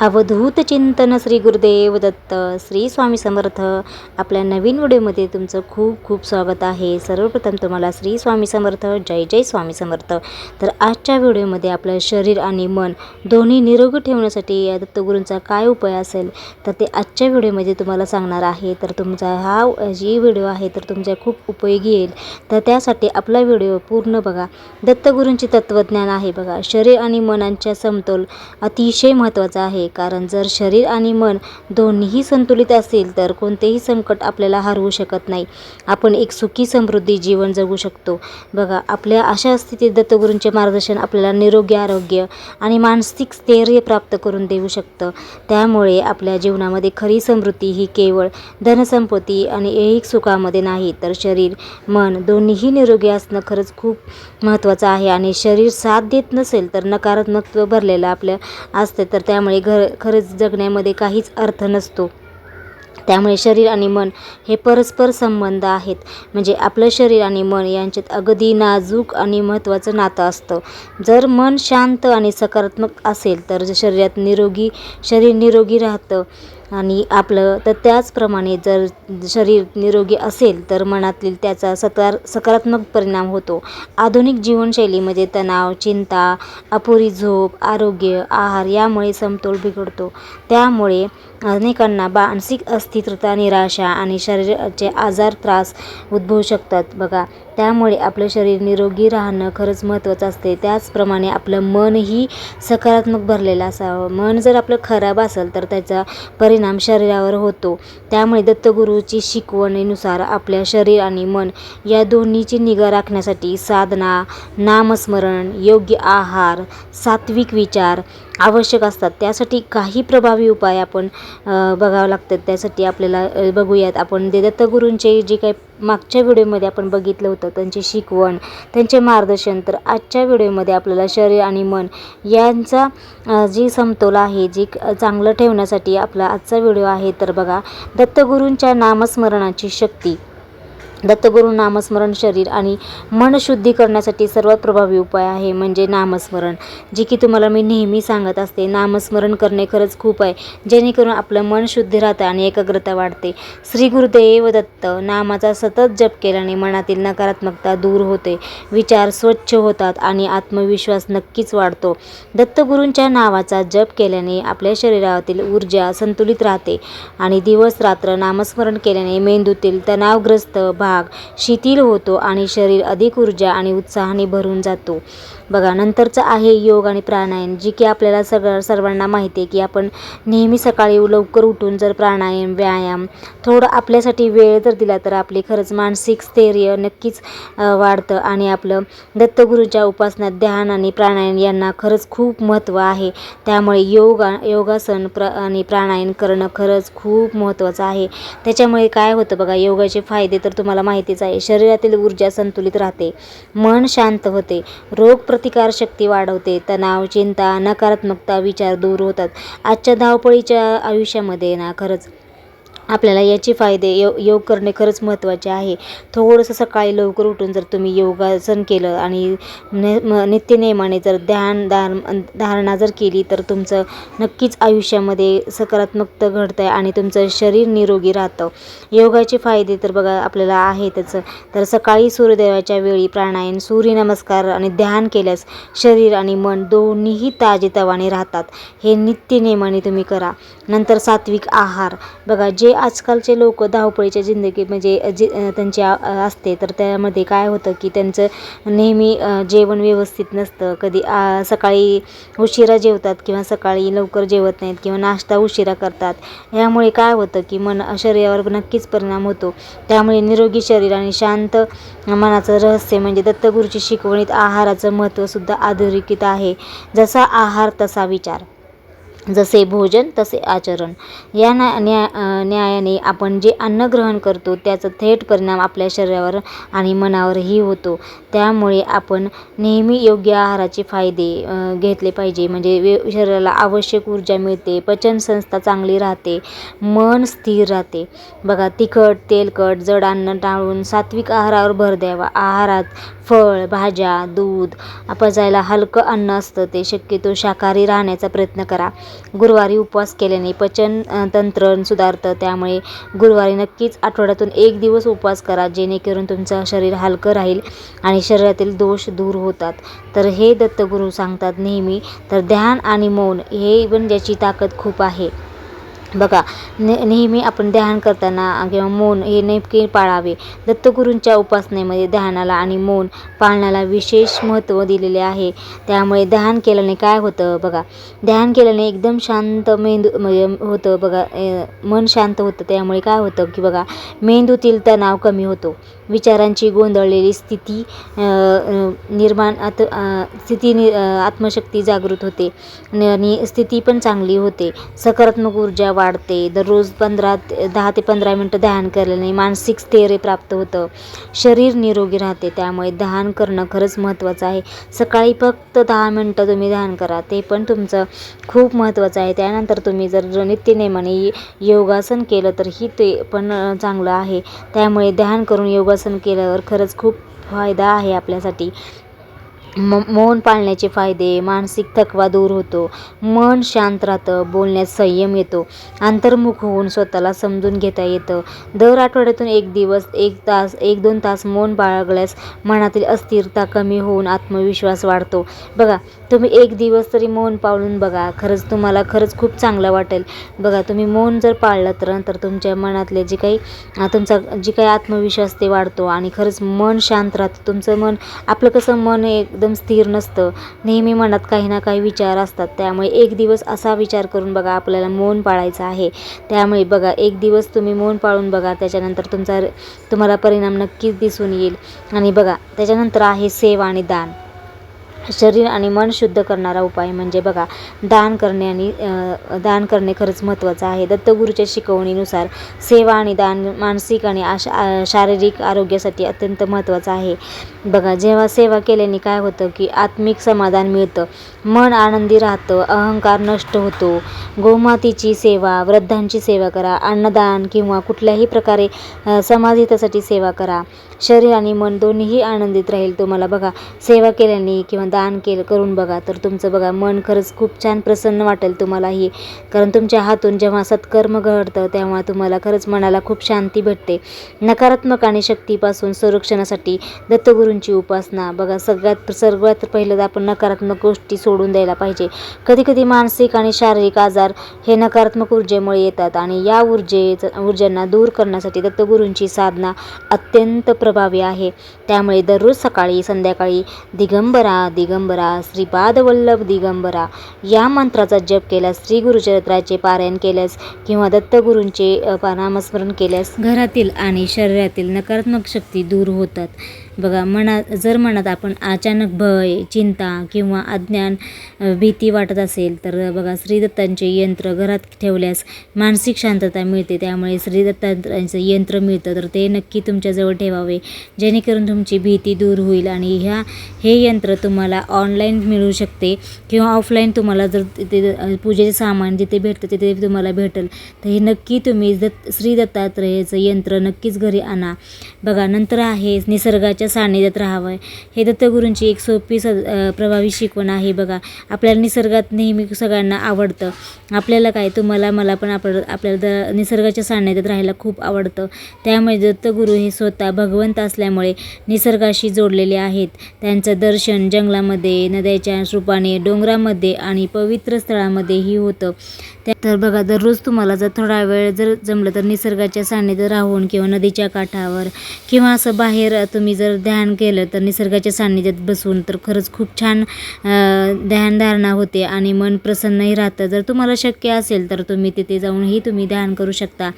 अवधूत चिंतन श्री गुरुदेव दत्त श्री स्वामी समर्थ. आपल्या नवीन व्हिडिओमध्ये तुमचं खूप खूप स्वागत आहे. सर्वप्रथम तुम्हाला श्री स्वामी समर्थ जय जय स्वामी समर्थ. तर आजच्या व्हिडिओमध्ये आपलं शरीर आणि मन दोन्ही निरोगी ठेवण्यासाठी या दत्तगुरूंचा काय उपाय असेल तर ते आजच्या व्हिडिओमध्ये तुम्हाला सांगणार आहे. तर तुमचा हा जी व्हिडिओ आहे तर तुमच्या खूप उपयोगी येईल. तर त्यासाठी आपला व्हिडिओ पूर्ण बघा. दत्तगुरूंची तत्त्वज्ञान आहे बघा. शरीर आणि मनांच्या समतोल अतिशय महत्त्वाचा आहे. कारण जर शरीर आणि मन दोन्हीही संतुलित असेल तर कोणतेही संकट आपल्याला हरवू शकत नाही. आपण एक सुखी समृद्धी जीवन जगू शकतो. बघा आपल्या अशा स्थितीत दत्तगुरूंचे मार्गदर्शन आपल्याला निरोगी आरोग्य आणि मानसिक स्थैर्य प्राप्त करून देऊ शकतं. त्यामुळे आपल्या जीवनामध्ये खरी समृद्धी ही केवळ धनसंपत्ती आणि ऐहिक सुखामध्ये नाही तर शरीर मन दोन्हीही निरोगी असणं खरंच खूप महत्त्वाचं आहे. आणि शरीर साथ देत नसेल तर नकारात्मकत्व भरलेलं आपलं असते तर त्यामुळे घर खरंच जगण्यामध्ये काहीच अर्थ नसतो. त्यामुळे शरीर आणि मन हे परस्पर संबंध आहेत. म्हणजे आपलं शरीर आणि मन यांच्यात अगदी नाजूक आणि महत्त्वाचं नातं असतं. जर मन शांत आणि सकारात्मक असेल तर शरीरात निरोगी शरीर निरोगी राहतं. आणि आपलं तर त्याचप्रमाणे जर शरीर निरोगी असेल तर मनातील त्याचा सकार सकारात्मक परिणाम होतो. आधुनिक जीवनशैलीमध्ये म्हणजे तणाव चिंता अपुरी झोप आरोग्य आहार यामुळे समतोल बिघडतो. त्यामुळे अनेकांना मानसिक अस्थिरता निराशा आणि शरीराचे आजार त्रास उद्भवू शकतात. बघा त्यामुळे आपलं शरीर निरोगी राहणं खरंच महत्त्वाचं असते. त्याचप्रमाणे आपलं मनही सकारात्मक भरलेलं असावं. मन जर आपलं खराब असेल तर त्याचा परिणाम शरीरावर होतो. त्यामुळे दत्तगुरूची शिकवणीनुसार आपल्या शरीर आणि मन या दोन्हीची निगा राखण्यासाठी साधना नामस्मरण योग्य आहार सात्विक विचार आवश्यक असतात. त्यासाठी काही प्रभावी उपाय आपण बघावं लागतात. त्यासाठी आपल्याला बघूयात. आपण ते दत्तगुरूंचे जे काही मागच्या व्हिडिओमध्ये आपण बघितलं होतं त्यांची शिकवण त्यांचे मार्गदर्शन. तर आजच्या व्हिडिओमध्ये आपल्याला शरीर आणि मन यांचा जी समतोल आहे जी चांगलं ठेवण्यासाठी आपला आजचा व्हिडिओ आहे तर बघा दत्तगुरूंच्या नामस्मरणाची शक्ती. दत्तगुरू नामस्मरण शरीर आणि मन शुद्धी करण्यासाठी सर्वात प्रभावी उपाय आहे म्हणजे नामस्मरण. जे की तुम्हाला मी नेहमी सांगत असते नामस्मरण करणे खरंच खूप आहे जेणेकरून आपलं मन शुद्ध राहतं आणि एकाग्रता वाढते. श्री गुरुदेव दत्त नामाचा सतत जप केल्याने मनातील नकारात्मकता दूर होते विचार स्वच्छ होतात आणि आत्मविश्वास नक्कीच वाढतो. दत्तगुरूंच्या नावाचा जप केल्याने आपल्या शरीरातील ऊर्जा संतुलित राहते आणि दिवस रात्र नामस्मरण केल्याने मेंदूतील तणावग्रस्त भाग शिथिल होतो आणि शरीर अधिक ऊर्जा आणि उत्साहाने भरून जातो. बघा नंतरचं आहे योग आणि प्राणायाम जी की आपल्याला सगळं सर्वांना माहिती आहे की आपण नेहमी सकाळी लवकर उठून जर प्राणायाम व्यायाम थोडं आपल्यासाठी वेळ जर दिला तर आपले खरंच मानसिक स्थैर्य नक्कीच वाढतं आणि आपलं दत्तगुरूच्या उपासनात ध्यान आणि प्राणायाम यांना खरंच खूप महत्त्व आहे. त्यामुळे योग योगासन प्र आणि प्राणायाम करणं खरंच खूप महत्त्वाचं आहे. त्याच्यामुळे काय होतं बघा योगाचे फायदे तर तुम्हाला माहितीच आहे शरीरातील ऊर्जा संतुलित राहते मन शांत होते रोगप्रतिकारशक्ती वाढवते तणाव चिंता नकारात्मकता विचार दूर होतात. आजच्या धावपळीच्या आयुष्यामध्ये ना खरंच आपल्याला याचे फायदे यो योग करणे खरंच महत्त्वाचे आहे. थोडंसं सकाळी लवकर उठून जर तुम्ही योगासन केलं आणि न म नित्यनेमाने जर ध्यान धार धारणा जर केली तर तुमचं नक्कीच आयुष्यामध्ये सकारात्मकता घडतं आहे आणि तुमचं शरीर निरोगी राहतं. योगाचे फायदे तर बघा आपल्याला आहेतच. तर सकाळी सूर्यदेवाच्या वेळी प्राणायाम सूर्यनमस्कार आणि ध्यान केल्यास शरीर आणि मन दोन्हीही ताजेतवाने राहतात. हे नित्यनेमाने तुम्ही करा. नंतर सात्विक आहार. बघा जे आजकालचे लोक धावपळीच्या जिंदगी म्हणजे जी त्यांची असते. तर त्यामध्ये काय होतं की त्यांचं नेहमी जेवण व्यवस्थित नसतं. कधी सकाळी उशिरा जेवतात किंवा सकाळी लवकर जेवत नाहीत किंवा नाश्ता उशिरा करतात. यामुळे काय होतं की मन शरीरावर नक्कीच परिणाम होतो. त्यामुळे निरोगी शरीर आणि शांत मनाचं रहस्य म्हणजे दत्तगुरूची शिकवणीत आहाराचं महत्त्वसुद्धा अधोरेखित आहे. जसा आहार तसा विचार. जसे भोजन तसे आचरण. या ना न्या न्यायाने आपण जे अन्न ग्रहण करतो त्याचा थेट परिणाम आपल्या शरीरावर आणि मनावरही होतो. त्यामुळे आपण नेहमी योग्य आहाराचे फायदे घेतले पाहिजे. म्हणजे वे शरीराला आवश्यक ऊर्जा मिळते पचनसंस्था चांगली राहते मन स्थिर राहते. बघा तिखट तेलकट जड अन्न टाळून सात्विक आहारावर भर द्यावा. आहारात फळ भाज्या दूध पचायला हलकं अन्न असतं ते शक्यतो शाकाहारी राहण्याचा प्रयत्न करा. गुरुवारी उपवास केल्याने पचन तंत्र सुधारतं त्यामुळे गुरुवारी नक्कीच आठवड्यातून एक दिवस उपवास करा जेणेकरून तुमचं शरीर हलकं राहील आणि शरीरातील दोष दूर होतात. तर हे दत्तगुरू सांगतात नेहमी तर ध्यान आणि मौन हे पण ज्याची ताकद खूप आहे. बघा ने नेहमी आपण ध्यान करताना किंवा मौन हे नेमके पाळावे. दत्तगुरूंच्या उपासनेमध्ये ध्यानाला आणि मौन पाळण्याला विशेष महत्त्व दिलेले आहे. त्यामुळे ध्यान केल्याने काय होतं बघा ध्यान केल्याने एकदम शांत मेंदू म्हणजे होतं बघा मन शांत होतं. त्यामुळे काय होतं की बघा मेंदूतील तणाव कमी होतो. विचारांची गोंधळलेली स्थिती निर्माण आत स्थिती नि आत्मशक्ती जागृत होते. न- आणि स्थिती पण चांगली होते. सकारात्मक ऊर्जा वाढते. दररोज पंधरा ते दहा ते पंधरा मिनटं ध्यान केल्याने मानसिक स्थैर्य प्राप्त होतं. शरीर निरोगी राहते. त्यामुळे ध्यान करणं खरंच महत्त्वाचं आहे. सकाळी फक्त दहा मिनटं तुम्ही ध्यान करा. ते पण तुमचं खूप महत्त्वाचं आहे. त्यानंतर तुम्ही जर नित्यनेमाने योगासन केलं तर ही ते पण चांगलं आहे. त्यामुळे ध्यान करून योगा योगासन केल्यावर खरंच खूप फायदा आहे आपल्यासाठी. म मौन पाळण्याचे फायदे मानसिक थकवा दूर होतो. मन शांत राहतं बोलण्यात संयम येतो. अंतर्मुख होऊन स्वतःला समजून घेता येतं. दर आठवड्यातून एक दिवस एक तास एक दोन तास मौन बाळगल्यास मनातील अस्थिरता कमी होऊन आत्मविश्वास वाढतो. बघा तुम्ही एक दिवस तरी मौन पाळून बघा. खरंच तुम्हाला खरंच खूप चांगलं वाटेल. बघा तुम्ही मौन जर पाळलं तर नंतर तुमच्या मनातले जे काही तुमचा जे काही आत्मविश्वास ते वाढतो. आणि खरंच मन शांत राहतं. तुमचं मन आपलं कसं मन एक एकदम स्थिर नसतं. नेहमी मनात काही ना काही विचार असतात. त्यामुळे एक दिवस असा विचार करून बघा आपल्याला मौन पाळायचं आहे. त्यामुळे बघा एक दिवस तुम्ही मौन पाळून बघा. त्याच्यानंतर तुमचा तुम्हाला परिणाम नक्कीच दिसून येईल. आणि बघा त्याच्यानंतर आहे सेव आणि दान. शरीर आणि मन शुद्ध करणारा उपाय म्हणजे बघा दान करणे आणि दान करणे खरंच महत्त्वाचं आहे. दत्तगुरूच्या शिकवणीनुसार सेवा आणि दान मानसिक आणि आशा शारीरिक आरोग्यासाठी अत्यंत महत्त्वाचं आहे. बघा जेव्हा सेवा केल्याने काय होतं की आत्मिक समाधान मिळतं मन आनंदी राहतं अहंकार नष्ट होतो. गोमातीची सेवा वृद्धांची सेवा करा अन्नदान किंवा कुठल्याही प्रकारे अ, समाजहितासाठी सेवा करा. शरीर आणि मन दोन्हीही आनंदित राहील. तुम्हाला बघा सेवा केल्याने किंवा दान केलं करून बघा तर तुमचं बघा मन खरंच खूप छान प्रसन्न वाटेल तुम्हालाही. कारण तुमच्या हातून जेव्हा सत्कर्म घडतं तेव्हा तुम्हाला खरंच मनाला खूप शांती भेटते. नकारात्मक आणि शक्तीपासून संरक्षणासाठी दत्तगुरूंची उपासना. बघा सगळ्यात सर्वात पहिलं तर आपण नकारात्मक गोष्टी सोडून द्यायला पाहिजे. कधी कधी मानसिक आणि शारीरिक आजार हे नकारात्मक ऊर्जेमुळे येतात आणि या ऊर्जे ऊर्जांना दूर करण्यासाठी दत्तगुरूंची साधना अत्यंत प्र प्रभावी आहे. त्यामुळे दररोज सकाळी संध्याकाळी दिगंबरा दिगंबरा श्रीपादवल्लभ दिगंबरा या मंत्राचा जप केल्यास श्री गुरुचरित्राचे पारायण केल्यास किंवा दत्तगुरूंचे अ, नामस्मरण केल्यास घरातील आणि शरीरातील नकारात्मक शक्ती दूर होतात. बघा मनात जर मनात आपण अचानक भय चिंता किंवा अज्ञान भीती वाटत असेल तर बघा श्रीदत्तांचे यंत्र घरात ठेवल्यास मानसिक शांतता मिळते. त्यामुळे श्रीदत्तांचं यंत्र मिळतं तर ते नक्की तुमच्याजवळ ठेवावे. जेणेकरून तुमची भीती दूर होईल आणि ह्या हे यंत्र तुम्हाला ऑनलाईन मिळू शकते किंवा ऑफलाईन तुम्हाला जर तिथे पूजेचे सामान जिथे भेटतं तिथे तुम्हाला भेटेल. तर हे नक्की तुम्ही दत्त श्री दत्तात्रेयाचं यंत्र नक्कीच घरी आणा. बघा नंतर आहे निसर्गाच्या सान्निध्यात राहावं. हे दत्तगुरूंची एक सोपी स प्रभावी शिकवण आहे बघा. आपल्याला निसर्गात नेहमी सगळ्यांना आवडतं. आपल्याला काय? तुम्हाला मला पण आपण आपल्याला द निसर्गाच्या सान्निध्यात राहायला खूप आवडतं. त्यामुळे दत्तगुरू हे स्वतः भगवंत असल्यामुळे निसर्गाशी जोडलेले आहेत. त्यांचं दर्शन जंगलामध्ये नद्याच्या रूपाने डोंगरामध्ये आणि पवित्र स्थळामध्येही होतं. त्या तर बघा दररोज तुम्हाला जर थोडा वेळ जर जमलं तर निसर्गाच्या सान्निध्यात राहून किंवा नदीच्या काठावर किंवा असं बाहेर तुम्ही जर ध्यान केलं तर निसर्गाच्या सान्निध्यात बसून तर खरंच खूप छान ध्यानधारणा होते आणि मन प्रसन्नही राहतं. जर तुम्हाला शक्य असेल तर तुम्ही तिथे जाऊनही तुम्ही ध्यान करू शकता.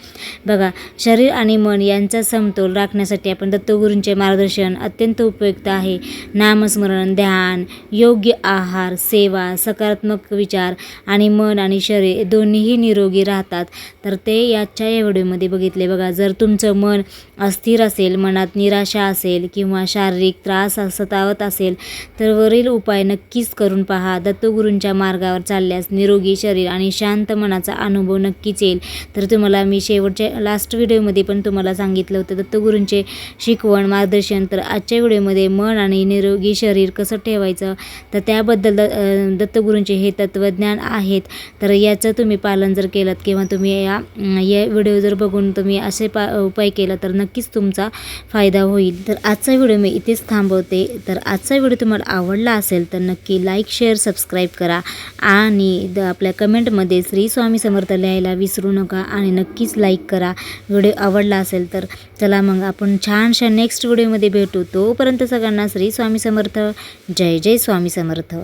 बघा शरीर आणि मन यांचा समतोल राखण्यासाठी आपण दत्तगुरूंचे मार्गदर्शन अत्यंत उपयुक्त आहे. नामस्मरण ध्यान योग्य आहार सेवा सकारात्मक विचार आणि मन आणि शरीर दोन्हीही निरोगी राहतात. तर ते याच्या या व्हिडिओमध्ये बघितले बघा जर तुमचं मन अस्थिर असेल मनात निराशा असेल किंवा किंवा शारीरिक त्रास सतावत असेल तर वरील उपाय नक्कीच करून पहा. दत्तगुरूंच्या मार्गावर चालल्यास निरोगी शरीर आणि शांत मनाचा अनुभव नक्कीच येईल. तर तुम्हाला मी शेवटच्या लास्ट व्हिडिओमध्ये पण तुम्हाला सांगितलं होतं दत्तगुरूंचे शिकवण मार्गदर्शन. तर आजच्या व्हिडिओमध्ये मन आणि निरोगी शरीर कसं ठेवायचं? तर त्याबद्दल द दत्तगुरूंचे हे तत्त्वज्ञान आहेत. तर याचं तुम्ही पालन जर केलं किंवा तुम्ही या या व्हिडिओ जर बघून तुम्ही असे पा उपाय केला तर नक्कीच तुमचा फायदा होईल. तर आजचा व्हिडिओ मी इथेच थांबवते. तर आजचा व्हिडिओ तुम्हाला आवडला असेल तर नक्की लाईक शेअर सबस्क्राईब करा. आणि द आपल्या कमेंटमध्ये श्री स्वामी समर्थ लिहायला विसरू नका आणि नक्कीच लाईक करा. व्हिडिओ आवडला असेल तर चला मग आपण छानशा नेक्स्ट व्हिडिओमध्ये भेटू. तोपर्यंत सगळ्यांना श्री स्वामी समर्थ. जय जय स्वामी समर्थ.